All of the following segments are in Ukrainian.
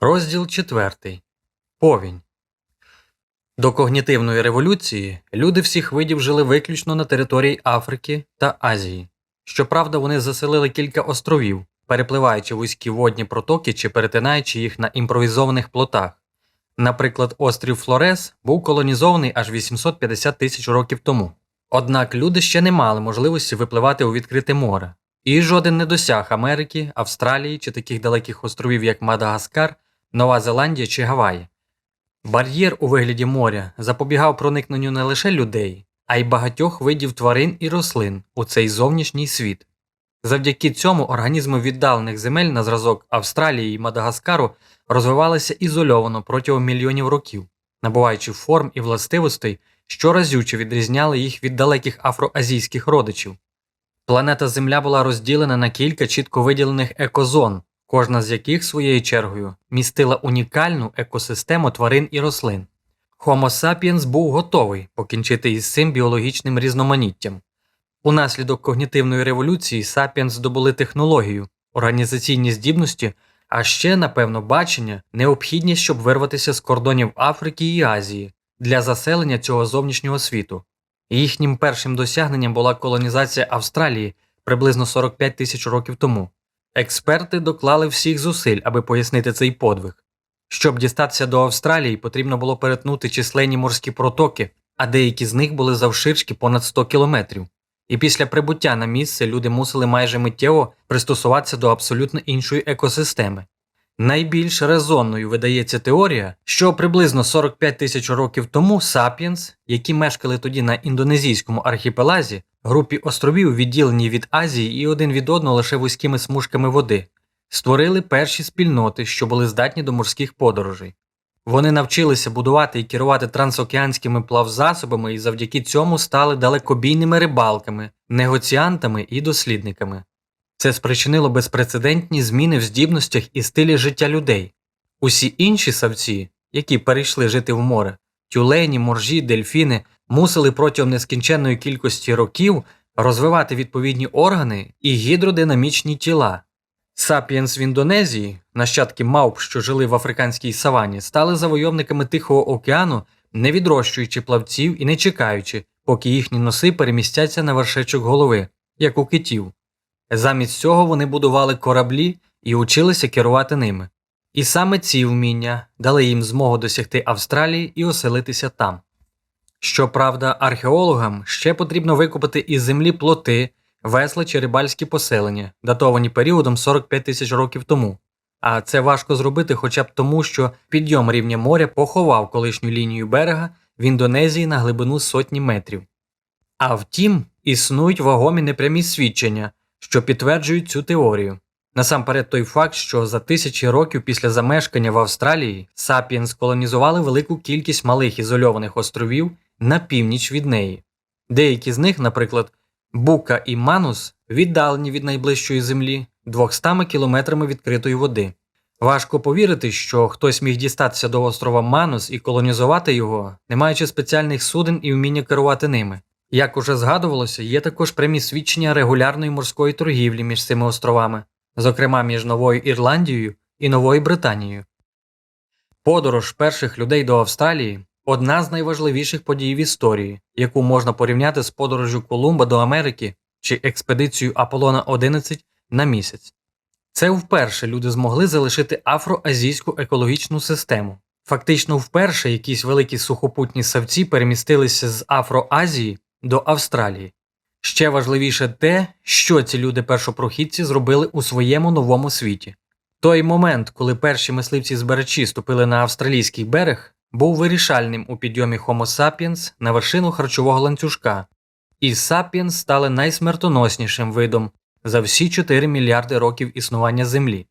Розділ 4. Повінь. До когнітивної революції люди всіх видів жили виключно на території Африки та Азії. Щоправда, вони заселили кілька островів, перепливаючи вузькі водні протоки чи перетинаючи їх на імпровізованих плотах. Наприклад, острів Флорес був колонізований аж 850 тисяч років тому. Однак люди ще не мали можливості випливати у відкрите море, і жоден не досяг Америки, Австралії чи таких далеких островів, як Мадагаскар, Нова Зеландія чи Гаваї. Бар'єр у вигляді моря запобігав проникненню не лише людей, а й багатьох видів тварин і рослин у цей зовнішній світ. Завдяки цьому організми віддалених земель на зразок Австралії і Мадагаскару розвивалися ізольовано протягом мільйонів років, набуваючи форм і властивостей, що разюче відрізняли їх від далеких афроазійських родичів. Планета Земля була розділена на кілька чітко виділених екозон, кожна з яких своєю чергою містила унікальну екосистему тварин і рослин. Homo sapiens був готовий покінчити із цим біологічним різноманіттям. Унаслідок когнітивної революції Сапіенс здобули технологію, організаційні здібності, а ще, напевно, бачення, необхідність, щоб вирватися з кордонів Африки і Азії для заселення цього зовнішнього світу. Їхнім першим досягненням була колонізація Австралії приблизно 45 тисяч років тому. Експерти доклали всіх зусиль, аби пояснити цей подвиг. Щоб дістатися до Австралії, потрібно було перетнути численні морські протоки, а деякі з них були завширшки понад 100 кілометрів. І після прибуття на місце люди мусили майже миттєво пристосуватися до абсолютно іншої екосистеми. Найбільш резонною видається теорія, що приблизно 45 тисяч років тому Сапіенс, які мешкали тоді на індонезійському архіпелазі, групі островів, відділені від Азії і один від одного лише вузькими смужками води, створили перші спільноти, що були здатні до морських подорожей. Вони навчилися будувати і керувати трансокеанськими плавзасобами і завдяки цьому стали далекобійними рибалками, негоціантами і дослідниками. Це спричинило безпрецедентні зміни в здібностях і стилі життя людей. Усі інші савці, які перейшли жити в море, тюлені, моржі, дельфіни, мусили протягом нескінченної кількості років розвивати відповідні органи і гідродинамічні тіла. Сапіенс в Індонезії, нащадки мавп, що жили в африканській савані, стали завойовниками Тихого океану, не відрощуючи плавців і не чекаючи, поки їхні носи перемістяться на вершечок голови, як у китів. Замість цього вони будували кораблі і училися керувати ними. І саме ці вміння дали їм змогу досягти Австралії і оселитися там. Щоправда, археологам ще потрібно викопати із землі плоти, весла чи рибальські поселення, датовані періодом 45 тисяч років тому. А це важко зробити хоча б тому, що підйом рівня моря поховав колишню лінію берега в Індонезії на глибину сотні метрів. А втім, існують вагомі непрямі свідчення, що підтверджують цю теорію. Насамперед той факт, що за тисячі років після замешкання в Австралії Сапіенс колонізували велику кількість малих ізольованих островів на північ від неї. Деякі з них, наприклад, Бука і Манус, віддалені від найближчої землі 200 кілометрами відкритої води. Важко повірити, що хтось міг дістатися до острова Манус і колонізувати його, не маючи спеціальних суден і вміння керувати ними. Як уже згадувалося, є також прямі свідчення регулярної морської торгівлі між цими островами, зокрема між Новою Ірландією і Новою Британією. Подорож перших людей до Австралії одна з найважливіших подій в історії, яку можна порівняти з подорожю Колумба до Америки чи експедицією Аполлона 11 на місяць. Це вперше люди змогли залишити афроазійську екологічну систему. Фактично, вперше якісь великі сухопутні савці перемістилися з Афроазії до Австралії. Ще важливіше те, що ці люди першопрохідці зробили у своєму новому світі. Той момент, коли перші мисливці збирачі ступили на австралійський берег, був вирішальним у підйомі Homo sapiens на вершину харчового ланцюжка, і sapiens стали найсмертоноснішим видом за всі 4 мільярди років існування Землі.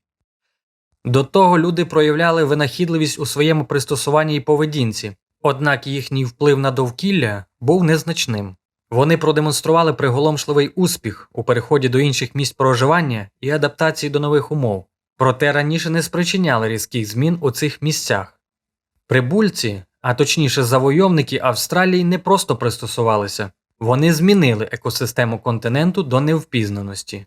До того люди проявляли винахідливість у своєму пристосуванні і поведінці, однак їхній вплив на довкілля був незначним. Вони продемонстрували приголомшливий успіх у переході до інших місць проживання і адаптації до нових умов, проте раніше не спричиняли різких змін у цих місцях. Прибульці, а точніше завойовники Австралії, не просто пристосувалися, вони змінили екосистему континенту до невпізнаності.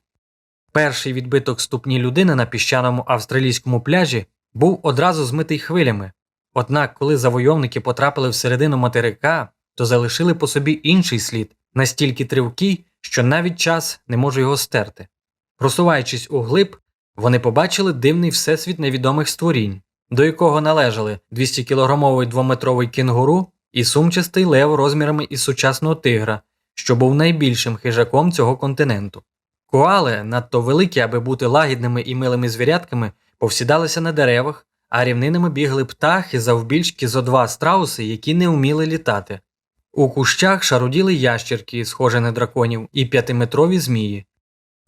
Перший відбиток ступні людини на піщаному австралійському пляжі був одразу змитий хвилями. Однак, коли завойовники потрапили всередину материка, то залишили по собі інший слід, настільки тривкий, що навіть час не може його стерти. Просуваючись у глиб, вони побачили дивний всесвіт невідомих створінь, до якого належали 200-кілограмовий двометровий кінгуру і сумчастий лев розмірами із сучасного тигра, що був найбільшим хижаком цього континенту. Коали, надто великі, аби бути лагідними і милими звірятками, повсідалися на деревах, а рівнинами бігли птахи завбільшки зо два страуси, які не вміли літати. У кущах шаруділи ящерки, схожі на драконів, і п'ятиметрові змії.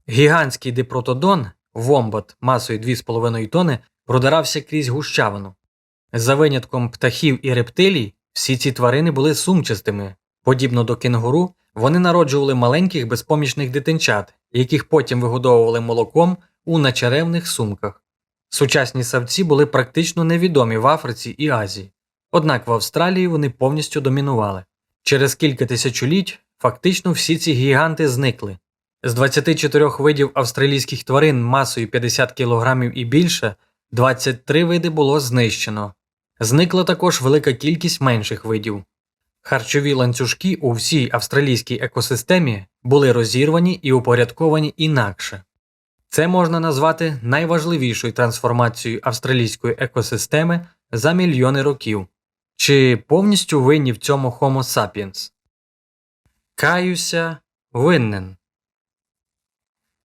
Гігантський дипротодон, вомбат масою 2,5 тони, продирався крізь гущавину. За винятком птахів і рептилій, всі ці тварини були сумчастими. Подібно до кенгуру, вони народжували маленьких безпомічних дитинчат, яких потім вигодовували молоком у начеревних сумках. Сучасні савці були практично невідомі в Африці і Азії, однак в Австралії вони повністю домінували. Через кілька тисячоліть фактично всі ці гіганти зникли. З 24 видів австралійських тварин масою 50 кг і більше, 23 види було знищено. Зникла також велика кількість менших видів. Харчові ланцюжки у всій австралійській екосистемі були розірвані і упорядковані інакше. Це можна назвати найважливішою трансформацією австралійської екосистеми за мільйони років. Чи повністю винні в цьому Homo sapiens? Каюся винен.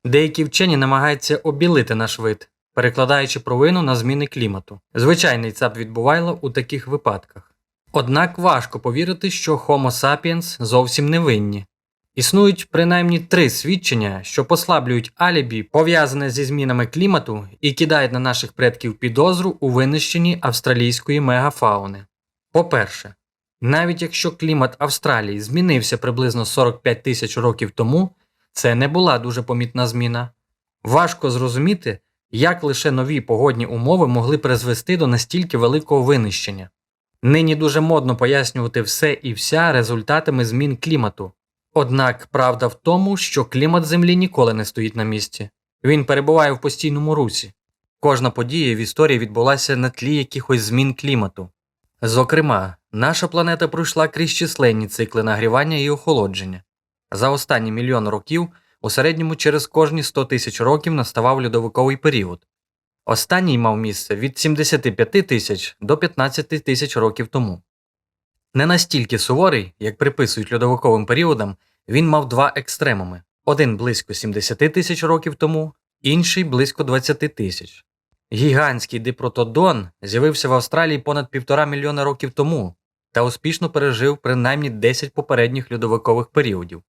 Деякі вчені намагаються обілити наш вид, перекладаючи провину на зміни клімату. Звичайний цап відбувайло у таких випадках. Однак важко повірити, що Homo sapiens зовсім не винні. Існують принаймні три свідчення, що послаблюють алібі, пов'язане зі змінами клімату, і кидають на наших предків підозру у винищенні австралійської мегафауни. По-перше, навіть якщо клімат Австралії змінився приблизно 45 тисяч років тому, це не була дуже помітна зміна. Важко зрозуміти, як лише нові погодні умови могли призвести до настільки великого винищення. Нині дуже модно пояснювати все і вся результатами змін клімату. Однак правда в тому, що клімат Землі ніколи не стоїть на місці, він перебуває в постійному русі. Кожна подія в історії відбулася на тлі якихось змін клімату. Зокрема, наша планета пройшла крізь численні цикли нагрівання і охолодження. За останні мільйон років у середньому через кожні 100 тисяч років наставав льодовиковий період. Останній мав місце від 75 тисяч до 15 тисяч років тому. Не настільки суворий, як приписують льодовиковим періодам, він мав два екстремуми: один близько 70 тисяч років тому, інший близько 20 тисяч. Гігантський дипротодон з'явився в Австралії понад півтора мільйона років тому та успішно пережив принаймні 10 попередніх льодовикових періодів.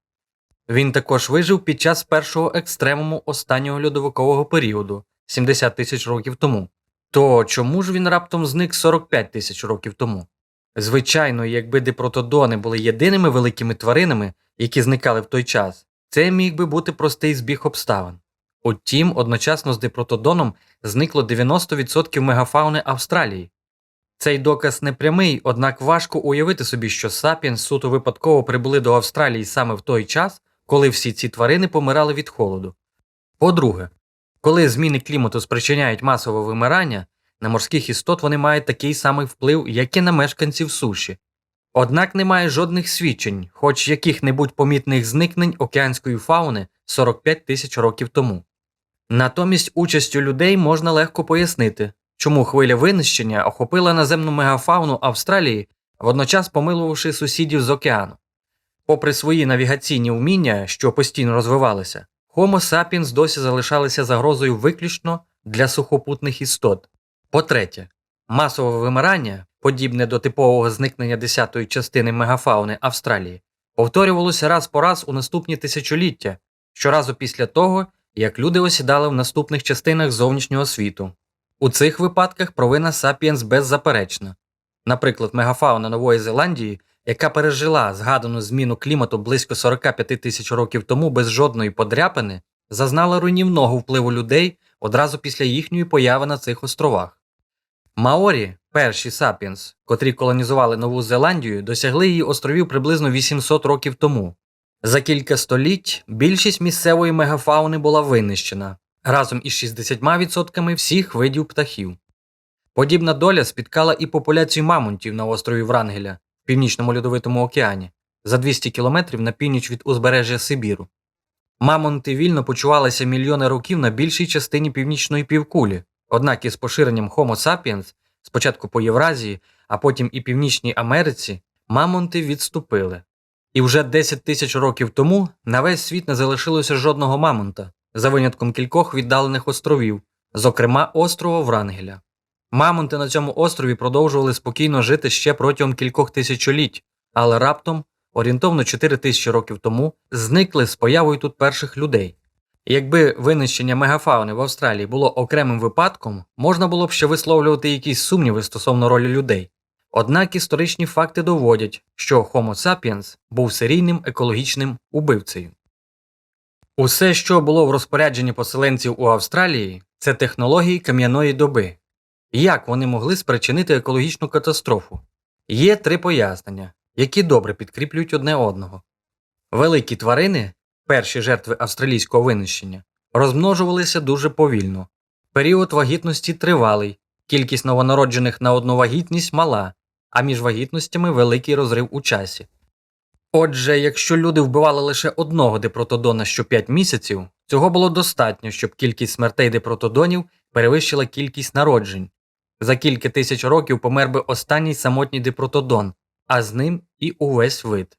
Він також вижив під час першого екстремуму останнього льодовикового періоду 70 тисяч років тому. То чому ж він раптом зник 45 тисяч років тому? Звичайно, якби дипротодони були єдиними великими тваринами, які зникали в той час, це міг би бути простий збіг обставин. Утім, одночасно з дипротодоном зникло 90% мегафауни Австралії. Цей доказ не прямий, однак важко уявити собі, що сапіенс суто випадково прибули до Австралії саме в той час, коли всі ці тварини помирали від холоду. По-друге, коли зміни клімату спричиняють масове вимирання, на морських істот вони мають такий самий вплив, як і на мешканців суші. Однак немає жодних свідчень, хоч яких-небудь помітних зникнень океанської фауни 45 тисяч років тому. Натомість участю людей можна легко пояснити, чому хвиля винищення охопила наземну мегафауну Австралії, водночас помилувавши сусідів з океану. Попри свої навігаційні вміння, що постійно розвивалися, Homo sapiens досі залишалися загрозою виключно для сухопутних істот. По-третє, масове вимирання, подібне до типового зникнення десятої частини мегафауни Австралії, повторювалося раз по раз у наступні тисячоліття, щоразу після того, як люди осідали в наступних частинах зовнішнього світу. У цих випадках провина Сапіенс беззаперечна. Наприклад, мегафауна Нової Зеландії, яка пережила згадану зміну клімату близько 45 тисяч років тому без жодної подряпини, зазнала руйнівного впливу людей одразу після їхньої появи на цих островах. Маорі, перші сапіенс, котрі колонізували Нову Зеландію, досягли її островів приблизно 800 років тому. За кілька століть більшість місцевої мегафауни була винищена разом із 60% всіх видів птахів. Подібна доля спіткала і популяцію мамонтів на острові Врангеля в північному льодовитому океані за 200 кілометрів на північ від узбережжя Сибіру. Мамонти вільно почувалися мільйони років на більшій частині північної півкулі, однак із поширенням Homo sapiens, спочатку по Євразії, а потім і Північній Америці, мамонти відступили. І вже 10 тисяч років тому на весь світ не залишилося жодного мамонта, за винятком кількох віддалених островів, зокрема острова Врангеля. Мамонти на цьому острові продовжували спокійно жити ще протягом кількох тисячоліть, але раптом, орієнтовно 4 тисячі років тому, зникли з появою тут перших людей. Якби винищення мегафауни в Австралії було окремим випадком, можна було б ще висловлювати якісь сумніви стосовно ролі людей. Однак історичні факти доводять, що Homo sapiens був серійним екологічним убивцею. Усе, що було в розпорядженні поселенців у Австралії, це технології кам'яної доби. Як вони могли спричинити екологічну катастрофу? Є три пояснення, які добре підкріплюють одне одного. Великі тварини, перші жертви австралійського винищення, розмножувалися дуже повільно. Період вагітності тривалий, кількість новонароджених на одну вагітність мала, а між вагітностями великий розрив у часі. Отже, якщо люди вбивали лише одного дипротодона що 5 місяців, цього було достатньо, щоб кількість смертей дипротодонів перевищила кількість народжень. За кілька тисяч років помер би останній самотній дипротодон, а з ним і увесь вид.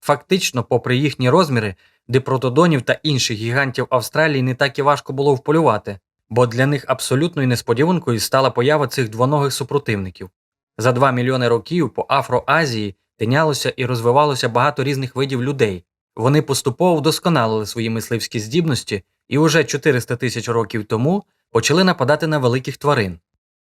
Фактично, попри їхні розміри, дипротодонів та інших гігантів Австралії не так і важко було вполювати, бо для них абсолютною несподіванкою стала поява цих двоногих супротивників. За 2 мільйони років по Афроазії тинялося і розвивалося багато різних видів людей. Вони поступово вдосконалили свої мисливські здібності і уже 400 тисяч років тому почали нападати на великих тварин.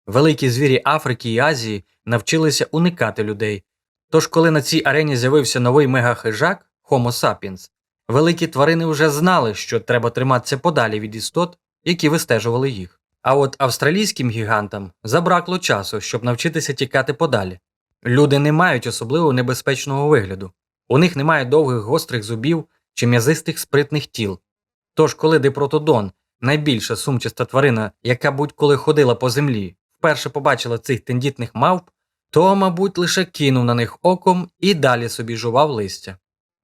Великі звірі Африки і Азії навчилися уникати людей. Тож, коли на цій арені з'явився новий мегахижак Homo sapiens, великі тварини вже знали, що треба триматися подалі від істот, які вистежували їх. А от австралійським гігантам забракло часу, щоб навчитися тікати подалі. Люди не мають особливо небезпечного вигляду, у них немає довгих гострих зубів чи м'язистих спритних тіл. Тож, коли дипротодон, найбільша сумчаста тварина, яка будь-коли ходила по землі, вперше побачила цих тендітних мавп, то, мабуть, лише кинув на них оком і далі собі жував листя.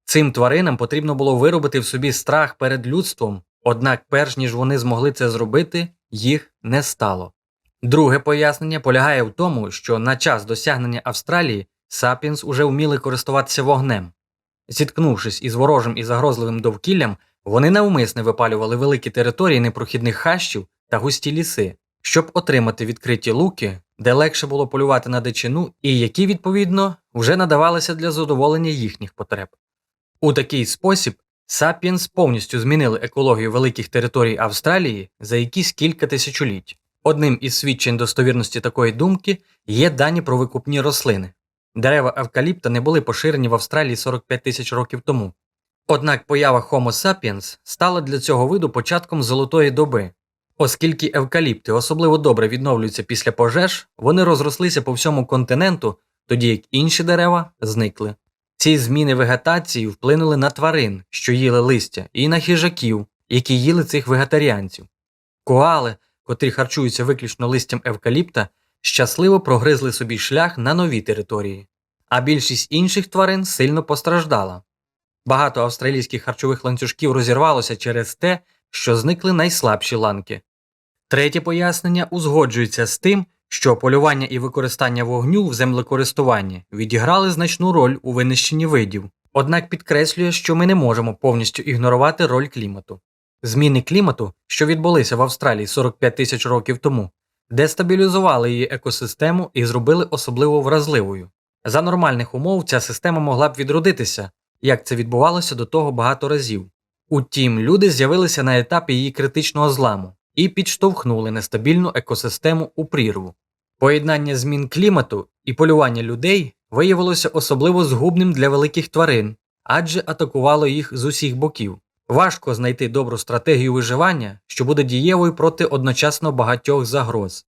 Цим тваринам потрібно було виробити в собі страх перед людством, однак, перш ніж вони змогли це зробити, їх не стало. Друге пояснення полягає в тому, що на час досягнення Австралії Сапіенс уже вміли користуватися вогнем. Зіткнувшись із ворожим і загрозливим довкіллям, вони навмисне випалювали великі території непрохідних хащів та густі ліси, щоб отримати відкриті луки, де легше було полювати на дичину і які, відповідно, вже надавалися для задоволення їхніх потреб. У такий спосіб Сапіенс повністю змінили екологію великих територій Австралії за якісь кілька тисячоліть. Одним із свідчень достовірності такої думки є дані про викупні рослини. Дерева евкаліпта не були поширені в Австралії 45 тисяч років тому. Однак поява Homo sapiens стала для цього виду початком золотої доби. Оскільки евкаліпти особливо добре відновлюються після пожеж, вони розрослися по всьому континенту, тоді як інші дерева зникли. Ці зміни вегетації вплинули на тварин, що їли листя, і на хижаків, які їли цих вегетаріанців. Коали, котрі харчуються виключно листям евкаліпта, щасливо прогризли собі шлях на нові території, а більшість інших тварин сильно постраждала. Багато австралійських харчових ланцюжків розірвалося через те, що зникли найслабші ланки. Третє пояснення узгоджується з тим, що полювання і використання вогню в землекористуванні відіграли значну роль у винищенні видів, однак підкреслює, що ми не можемо повністю ігнорувати роль клімату. Зміни клімату, що відбулися в Австралії 45 тисяч років тому, дестабілізували її екосистему і зробили особливо вразливою. За нормальних умов ця система могла б відродитися, як це відбувалося до того багато разів. Утім, люди з'явилися на етапі її критичного зламу і підштовхнули нестабільну екосистему у прірву. Поєднання змін клімату і полювання людей виявилося особливо згубним для великих тварин, адже атакувало їх з усіх боків. Важко знайти добру стратегію виживання, що буде дієвою проти одночасно багатьох загроз.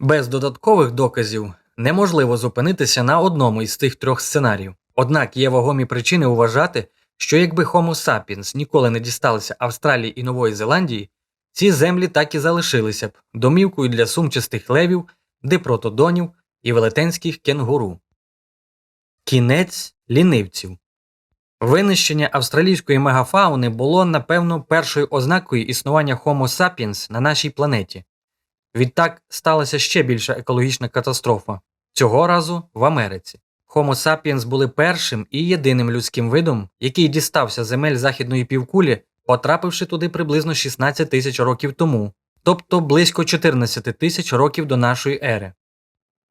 Без додаткових доказів неможливо зупинитися на одному із цих трьох сценаріїв. Однак є вагомі причини вважати, що якби Homo sapiens ніколи не дісталися Австралії і Нової Зеландії, ці землі так і залишилися б домівкою для сумчастих левів, дипротодонів і велетенських кенгуру. Кінець лінивців. Винищення австралійської мегафауни було, напевно, першою ознакою існування Homo sapiens на нашій планеті. Відтак сталася ще більша екологічна катастрофа цього разу в Америці. Homo sapiens були першим і єдиним людським видом, який дістався земель західної півкулі, потрапивши туди приблизно 16 тисяч років тому, тобто близько 14 тисяч років до нашої ери.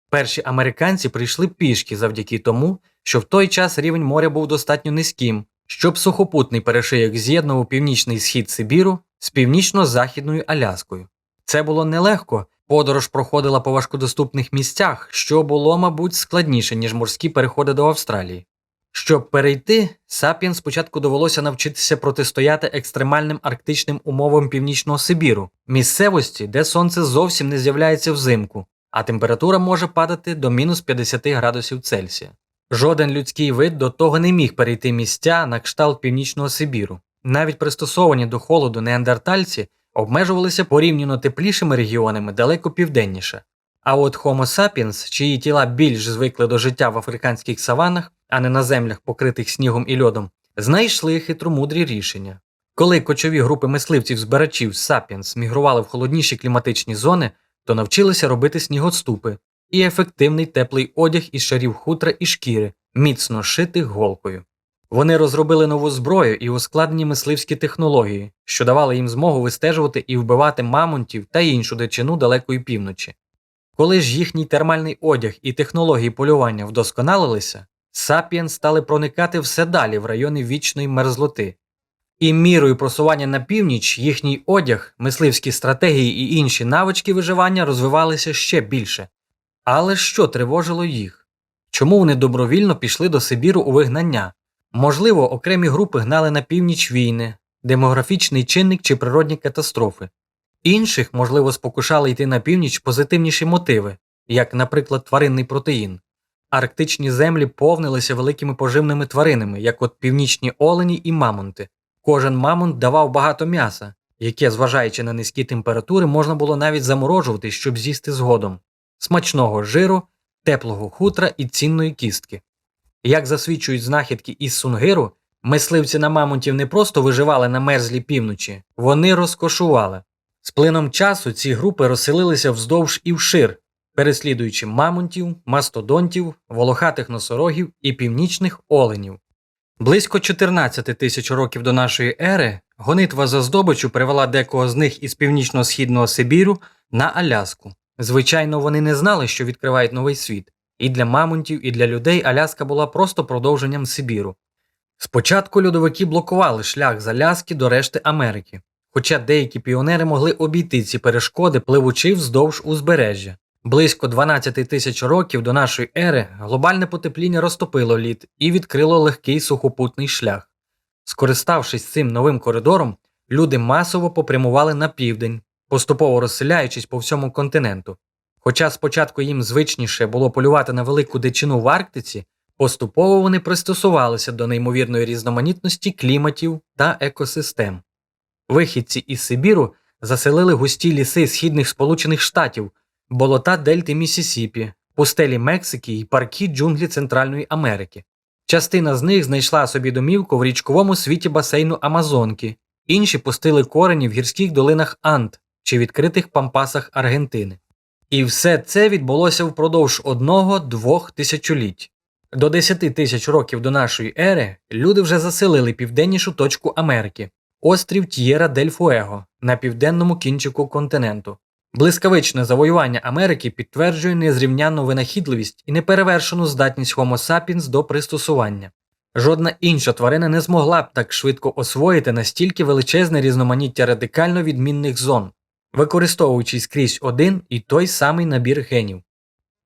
Перші американці прийшли пішки завдяки тому, що в той час рівень моря був достатньо низьким, щоб сухопутний перешийок з'єднував північний схід Сибіру з північно-західною Аляскою. Це було нелегко, подорож проходила по важкодоступних місцях, що було, мабуть, складніше, ніж морські переходи до Австралії. Щоб перейти, Сапіен спочатку довелося навчитися протистояти екстремальним арктичним умовам північного Сибіру, місцевості, де сонце зовсім не з'являється взимку, а температура може падати до мінус 50 градусів Цельсія. Жоден людський вид до того не міг перейти місця на кшталт північного Сибіру. Навіть пристосовані до холоду неандертальці обмежувалися порівняно теплішими регіонами далеко південніше. А от Homo sapiens, чиї тіла більш звикли до життя в африканських саванах, а не на землях, покритих снігом і льодом, знайшли хитромудрі рішення. Коли кочові групи мисливців-збирачів Sapiens мігрували в холодніші кліматичні зони, то навчилися робити снігоступи і ефективний теплий одяг із шарів хутра і шкіри, міцно шитих голкою. Вони розробили нову зброю і ускладнені мисливські технології, що давали їм змогу вистежувати і вбивати мамонтів та іншу дичину далекої півночі. Коли ж їхній термальний одяг і технології полювання вдосконалилися, сапіен стали проникати все далі в райони вічної мерзлоти. І мірою просування на північ їхній одяг, мисливські стратегії і інші навички виживання розвивалися ще більше. Але що тривожило їх? Чому вони добровільно пішли до Сибіру у вигнання? Можливо, окремі групи гнали на північ війни, демографічний чинник чи природні катастрофи. Інших, можливо, спокушали йти на північ позитивніші мотиви, як, наприклад, тваринний протеїн. Арктичні землі повнилися великими поживними тваринами, як от північні олені і мамонти. Кожен мамонт давав багато м'яса, яке, зважаючи на низькі температури, можна було навіть заморожувати, щоб з'їсти згодом, смачного жиру, теплого хутра і цінної кістки. Як засвідчують знахідки із Сунгиру, мисливці на мамонтів не просто виживали на мерзлій півночі, вони розкошували. З плином часу ці групи розселилися вздовж і вшир, переслідуючи мамонтів, мастодонтів, волохатих носорогів і північних оленів. Близько 14 тисяч років до нашої ери гонитва за здобичу привела декого з них із північно-східного Сибіру на Аляску. Звичайно, вони не знали, що відкривають новий світ. І для мамонтів, і для людей Аляска була просто продовженням Сибіру. Спочатку льодовики блокували шлях з Аляски до решти Америки, хоча деякі піонери могли обійти ці перешкоди, пливучи вздовж узбережжя. Близько 12 тисяч років до нашої ери глобальне потепління розтопило лід і відкрило легкий сухопутний шлях. Скориставшись цим новим коридором, люди масово попрямували на південь, поступово розселяючись по всьому континенту. Хоча спочатку їм звичніше було полювати на велику дичину в Арктиці, поступово вони пристосувалися до неймовірної різноманітності кліматів та екосистем. Вихідці із Сибіру заселили густі ліси східних Сполучених Штатів, болота Дельти Місісіпі, пустелі Мексики і паркі джунглі Центральної Америки. Частина з них знайшла собі домівку в річковому світі басейну Амазонки, інші пустили корені в гірських долинах Анд чи відкритих пампасах Аргентини. І все це відбулося впродовж одного-двох тисячоліть. До 10 тисяч років до нашої ери люди вже заселили південнішу точку Америки, острів Т'єра дель Фуего на південному кінчику континенту. Блискавичне завоювання Америки підтверджує незрівнянну винахідливість і неперевершену здатність Homo sapiens до пристосування. Жодна інша тварина не змогла б так швидко освоїти настільки величезне різноманіття радикально відмінних зон, використовуючи скрізь один і той самий набір генів.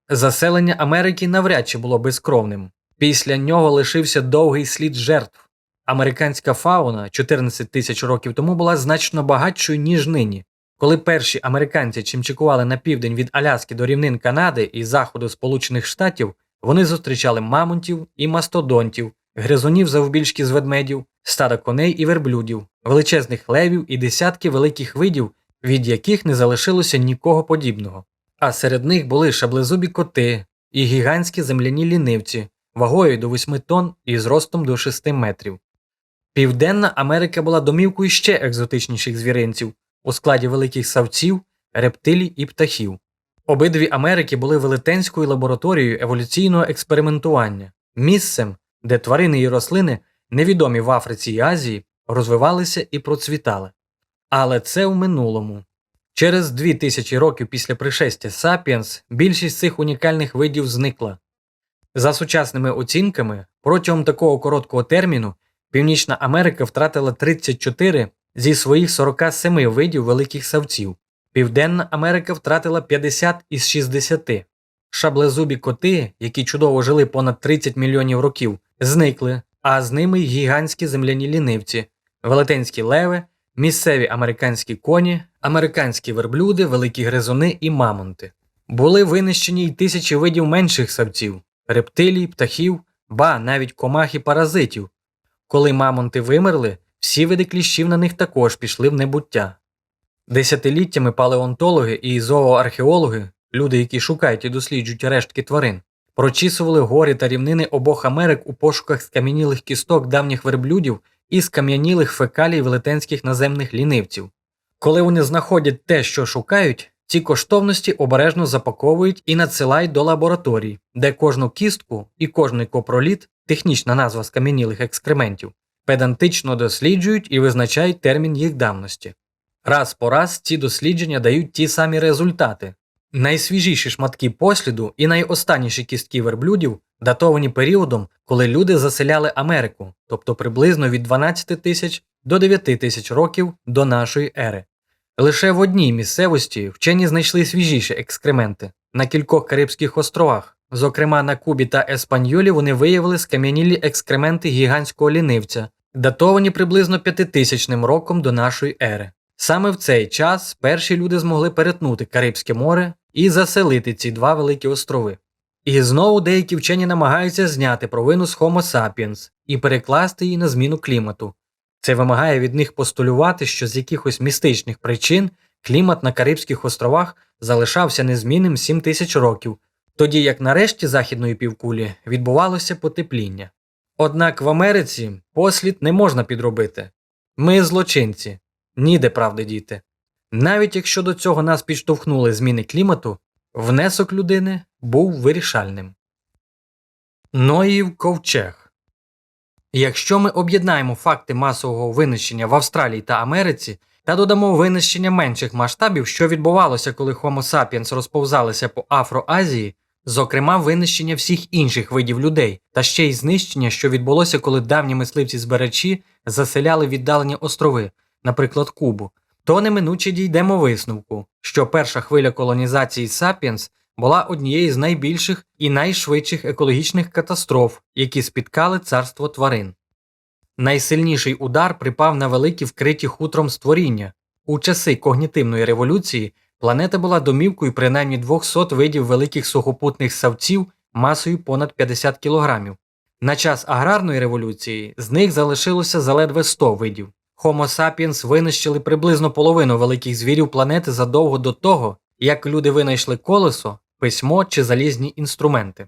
Заселення Америки навряд чи було безкровним. Після нього лишився довгий слід жертв. Американська фауна 14 тисяч років тому була значно багатшою, ніж нині. Коли перші американці чимчикували на південь від Аляски до рівнин Канади і заходу Сполучених Штатів, вони зустрічали мамонтів і мастодонтів, гризунів завбільшки з ведмедів, стада коней і верблюдів, величезних левів і десятки великих видів, від яких не залишилося нікого подібного. А серед них були шаблезубі коти і гігантські земляні лінивці, вагою до 8 тонн і зростом до 6 метрів. Південна Америка була домівкою ще екзотичніших звіринців у складі великих савців, рептилій і птахів. Обидві Америки були велетенською лабораторією еволюційного експериментування, місцем, де тварини і рослини, невідомі в Африці і Азії, розвивалися і процвітали. Але це в минулому. Через дві тисячі років після пришестя Сапіенс більшість цих унікальних видів зникла. За сучасними оцінками, протягом такого короткого терміну Північна Америка втратила 34 зі своїх 47 видів великих савців. Південна Америка втратила 50 із 60. Шаблезубі коти, які чудово жили понад 30 мільйонів років, зникли, а з ними й гігантські земляні лінивці, велетенські леви, місцеві американські коні, американські верблюди, великі гризуни і мамонти. Були винищені й тисячі видів менших савців, рептилій, птахів, ба навіть комах і паразитів. Коли мамонти вимерли, всі види кліщів на них також пішли в небуття. Десятиліттями палеонтологи і зооархеологи, люди, які шукають і досліджують рештки тварин, прочісували гори та рівнини обох Америк у пошуках скам'янілих кісток давніх верблюдів і скам'янілих фекалій велетенських наземних лінивців. Коли вони знаходять те, що шукають, ці коштовності обережно запаковують і надсилають до лабораторій, де кожну кістку і кожний копроліт, технічна назва скам'янілих екскрементів, педантично досліджують і визначають термін їх давності. Раз по раз ці дослідження дають ті самі результати. Найсвіжіші шматки посліду і найостанніші кістки верблюдів датовані періодом, коли люди заселяли Америку, тобто приблизно від 12 тисяч до 9 тисяч років до нашої ери. Лише в одній місцевості вчені знайшли свіжіші екскременти на кількох Карибських островах. Зокрема, на Кубі та Еспаньолі вони виявили скам'янілі екскременти гігантського лінивця, датовані приблизно 5000 роком до нашої ери. Саме в цей час перші люди змогли перетнути Карибське море і заселити ці два великі острови. І знову деякі вчені намагаються зняти провину з Homo sapiens і перекласти її на зміну клімату. Це вимагає від них постулювати, що з якихось містичних причин клімат на Карибських островах залишався незмінним 7 тисяч років, тоді як нарешті західної півкулі відбувалося потепління. Однак в Америці послід не можна підробити. Ми злочинці, ніде правди діти. Навіть якщо до цього нас підштовхнули зміни клімату, внесок людини був вирішальним. Ноїв ковчег Якщо ми об'єднаємо факти масового винищення в Австралії та Америці та додамо винищення менших масштабів, що відбувалося, коли Homo sapiens розповзалися по Афроазії, зокрема винищення всіх інших видів людей, та ще й знищення, що відбулося, коли давні мисливці-збирачі заселяли віддалені острови, наприклад, Кубу, то неминуче дійдемо висновку, що перша хвиля колонізації Сапіенс була однією з найбільших і найшвидших екологічних катастроф, які спіткали царство тварин. Найсильніший удар припав на великі вкриті хутром створіння. У часи когнітивної революції планета була домівкою принаймні 200 видів великих сухопутних савців масою понад 50 кг. На час аграрної революції з них залишилося заледве 100 видів. Homo sapiens винищили приблизно половину великих звірів планети задовго до того, як люди винайшли колесо, письмо чи залізні інструменти.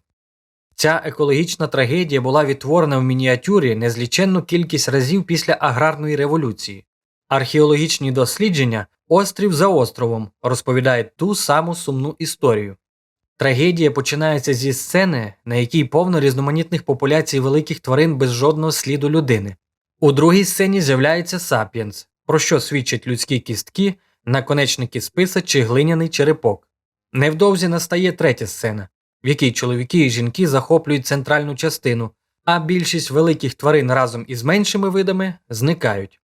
Ця екологічна трагедія була відтворена в мініатюрі незліченну кількість разів після аграрної революції. Археологічні дослідження острів за островом розповідають ту саму сумну історію. Трагедія починається зі сцени, на якій повно різноманітних популяцій великих тварин без жодного сліду людини. У другій сцені з'являється сапіенс, про що свідчать людські кістки, наконечники списа чи глиняний черепок. Невдовзі настає третя сцена, в якій чоловіки і жінки захоплюють центральну частину, а більшість великих тварин разом із меншими видами зникають.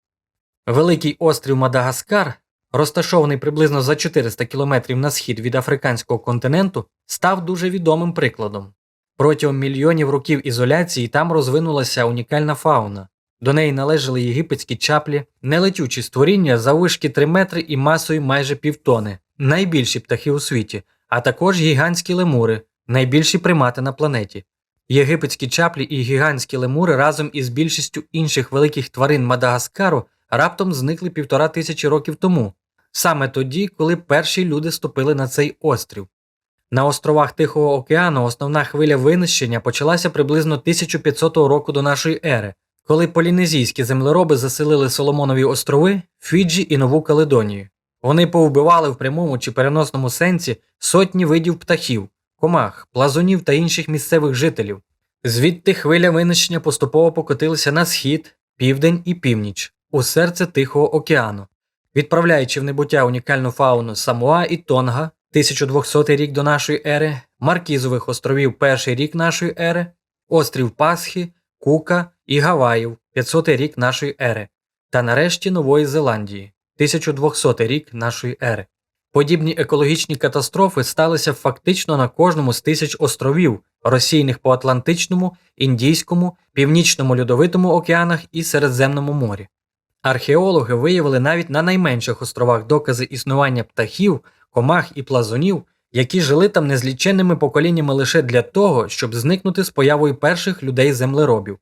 Великий острів Мадагаскар, розташований приблизно за 400 кілометрів на схід від африканського континенту, став дуже відомим прикладом. Протягом мільйонів років ізоляції там розвинулася унікальна фауна. До неї належали єгипетські чаплі, нелетючі створіння заввишки 3 метри і масою майже півтони, найбільші птахи у світі, а також гігантські лемури, найбільші примати на планеті. Єгипетські чаплі і гігантські лемури разом із більшістю інших великих тварин Мадагаскару раптом зникли півтора тисячі років тому, саме тоді, коли перші люди ступили на цей острів. На островах Тихого океану основна хвиля винищення почалася приблизно 1500 року до нашої ери, коли полінезійські землероби заселили Соломонові острови, Фіджі і Нову Каледонію. Вони повбивали в прямому чи переносному сенсі сотні видів птахів, комах, плазунів та інших місцевих жителів. Звідти хвиля винищення поступово покотилася на схід, південь і північ, у серце Тихого океану, відправляючи в небуття унікальну фауну Самуа і Тонга 1200 рік до нашої ери, Маркізових островів перший рік нашої ери, острів Пасхи, Кука і Гаваїв 500 рік нашої ери, та нарешті Нової Зеландії 1200 рік нашої ери. Подібні екологічні катастрофи сталися фактично на кожному з тисяч островів, розсіяних по Атлантичному, Індійському, Північному Льодовитому океанах і Середземному морі. Археологи виявили навіть на найменших островах докази існування птахів, комах і плазунів, які жили там незліченними поколіннями лише для того, щоб зникнути з появою перших людей-землеробів.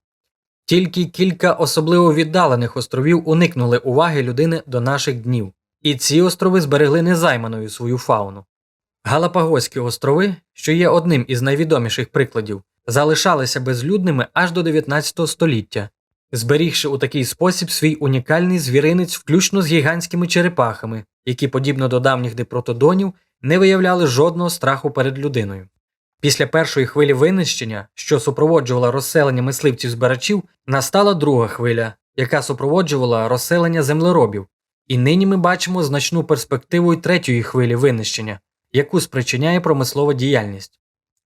Тільки кілька особливо віддалених островів уникнули уваги людини до наших днів, і ці острови зберегли незайманою свою фауну. Галапагоські острови, що є одним із найвідоміших прикладів, залишалися безлюдними аж до 19 століття, зберігши у такий спосіб свій унікальний звіринець включно з гігантськими черепахами, які, подібно до давніх дипротодонів, не виявляли жодного страху перед людиною. Після першої хвилі винищення, що супроводжувала розселення мисливців-збирачів, настала друга хвиля, яка супроводжувала розселення землеробів, і нині ми бачимо значну перспективу й третьої хвилі винищення, яку спричиняє промислова діяльність.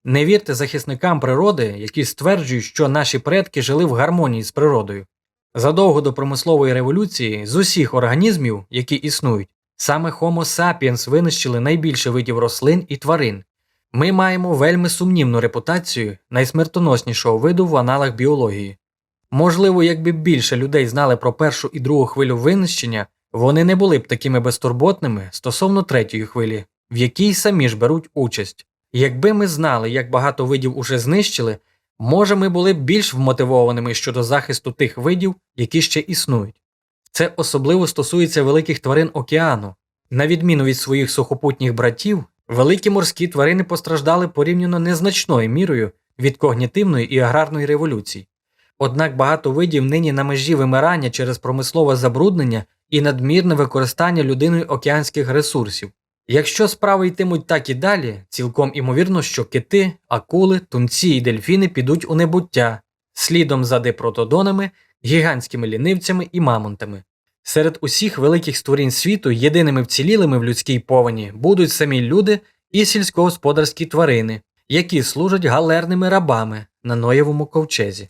Не вірте захисникам природи, які стверджують, що наші предки жили в гармонії з природою. Задовго до промислової революції з усіх організмів, які існують, саме Homo sapiens винищили найбільше видів рослин і тварин. Ми маємо вельми сумнівну репутацію найсмертоноснішого виду в аналах біології. Можливо, якби більше людей знали про першу і другу хвилю винищення, вони не були б такими безтурботними стосовно третьої хвилі, в якій самі ж беруть участь. Якби ми знали, як багато видів уже знищили, може ми були б більш вмотивованими щодо захисту тих видів, які ще існують. Це особливо стосується великих тварин океану. На відміну від своїх сухопутніх братів, великі морські тварини постраждали порівняно незначною мірою від когнітивної і аграрної революцій. Однак багато видів нині на межі вимирання через промислове забруднення і надмірне використання людиною океанських ресурсів. Якщо справи йтимуть так і далі, цілком імовірно, що кити, акули, тунці і дельфіни підуть у небуття, слідом за дипротодонами, гігантськими лінивцями і мамонтами. Серед усіх великих створінь світу єдиними вцілілими в людській повені будуть самі люди і сільськогосподарські тварини, які служать галерними рабами на Ноєвому ковчезі.